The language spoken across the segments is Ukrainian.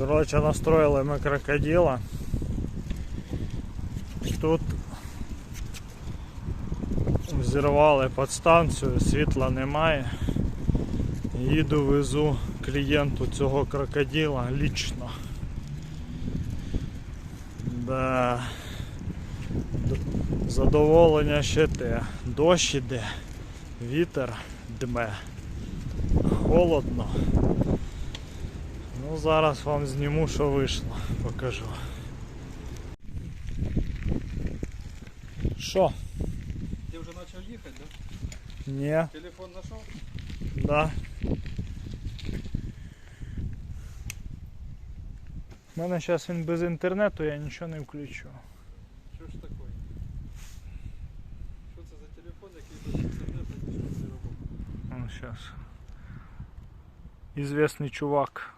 Коротше, настроїли ми крокодила. Тут взірвали підстанцію, світла немає. Їду, везу клієнту цього крокодила лічно. Да. Задоволення ще те. Дощ іде, вітер дме, холодно. Ну зараз вам зніму, що вийшло, покажу. Що? Ты уже начал ехать, да? Ні, Телефон нашел? да. У мене зараз він без інтернету, я нічого не включу. Что ж такое? Что это за телефон, який без інтернету нічого не робив? Ну, сейчас. Известный чувак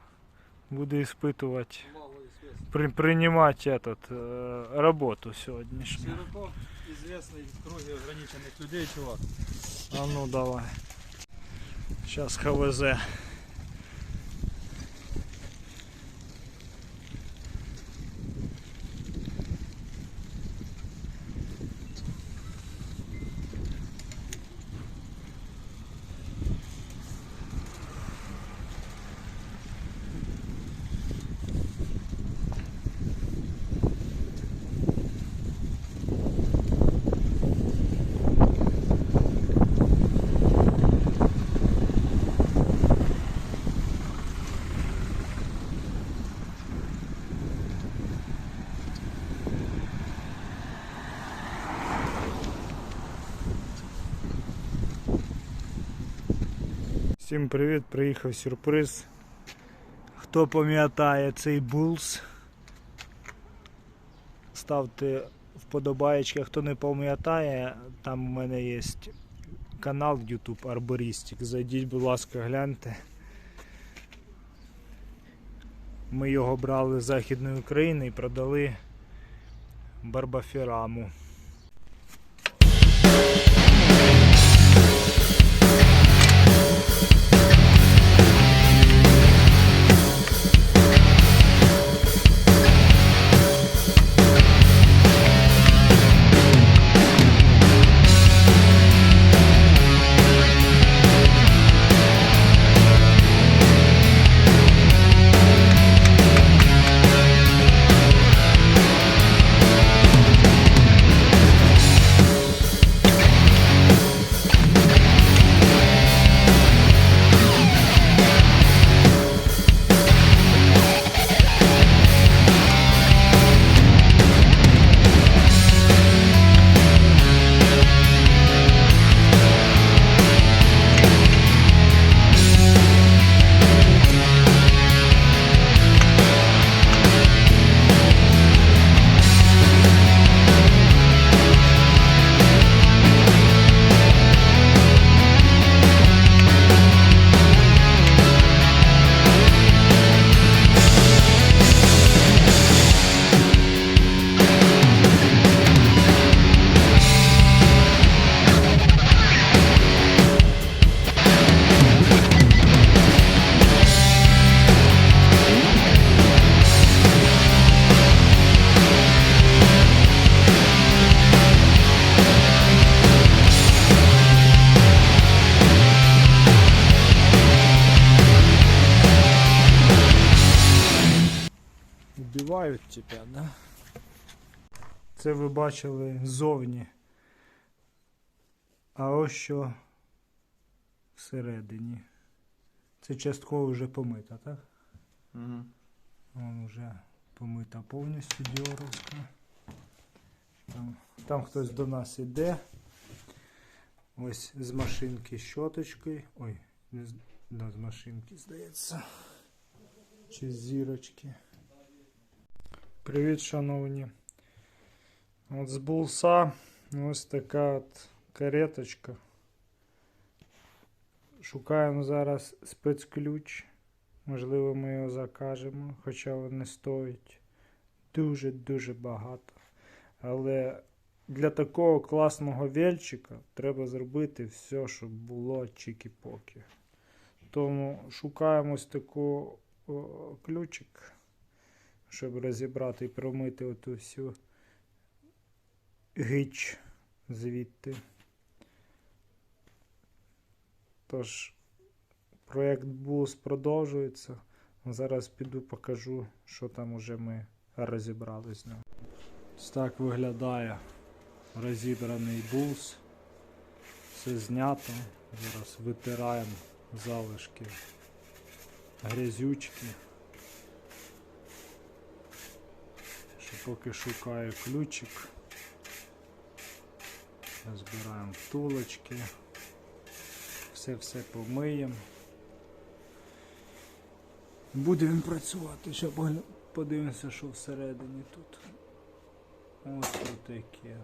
буде испытывать, Мало известный. при, принимать этот, э, работу сегодняшнюю. Широко известный в круге ограниченных людей чувак. А ну давай. Сейчас ХВЗ. Всім привіт, приїхав сюрприз. Хто пам'ятає цей булс? Ставте вподобаєчки, хто не пам'ятає, там у мене є канал YouTube Арбористик. Зайдіть, будь ласка, гляньте. Ми його брали з Західної України і продали Барбафіраму. Вбивають тебе, да? Це ви бачили ззовні. А ось що всередині. Це частково вже помита, так? Угу. Вон вже помита повністю діоровська. Там, там хтось до нас іде. Ось з машинки щоточкою. Ой, не з, да, з машинки, здається. Чи з зірочки. Привіт, шановні. От з булса ось така от кареточка. Шукаємо зараз спецключ. Можливо, ми його закажемо, хоча не стоїть дуже-дуже багато. Але для такого класного вельчика треба зробити все, щоб було чікі-покі. Тому шукаємо ось таку о, ключик. Щоб розібрати і промити оту всю гич звідти. Тож, проєкт Булс продовжується. Зараз піду покажу, що там уже ми розібрали з ним. Ось так виглядає розібраний булс. Все знято. Зараз витираємо залишки грязючки. Поки шукаю ключик. Збираємо втулочки. Все-все помиємо. Будемо працювати, ще подивимося, що всередині тут. Ось таке.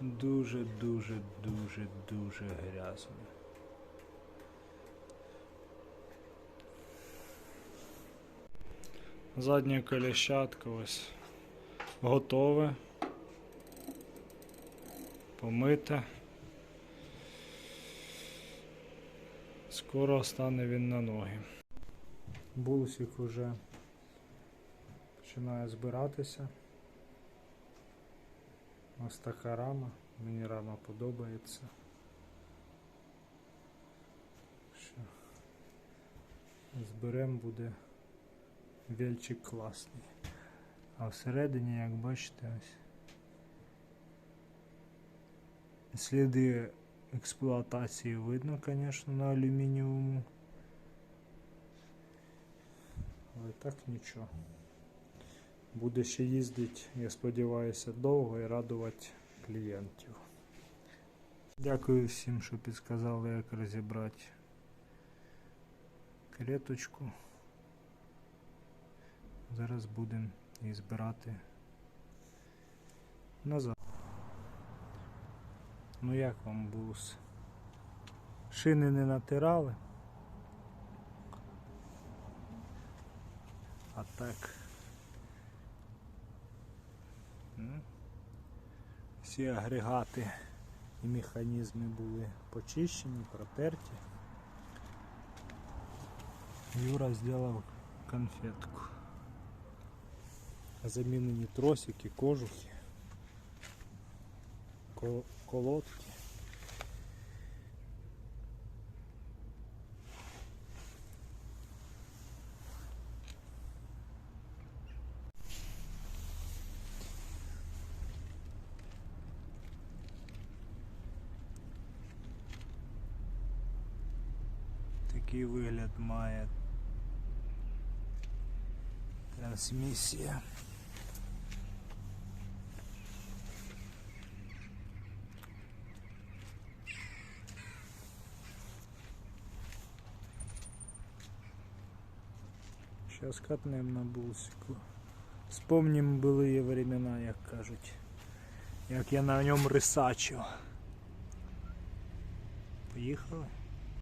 Дуже, дуже, дуже, Заднє коліщатко ось готове. Помите. Скоро стане він на ноги. Булсик уже починає збиратися. Ось така рама. Мені рама подобається. Що зберем буде вельчик класний. А всередині, як бачите, ось сліди експлуатації видно, звісно, на алюмініуму. Але так нічого. Буде ще їздити, я сподіваюся, довго і радувати клієнтів. Дякую всім, що підказали, як розібрати клеточку. Зараз будемо її збирати назад. Ну як вам бус? Шини не натирали. А так. Всі агрегати і механізми були почищені, протерті. Юра зробив конфетку. Замінені тросики, кожухи, ко- колодки. Такий вигляд має трансмісія. Сейчас катнем на булсику. Вспомним былые времена, як кажуть. Як я на ньому рисачив. Поїхали.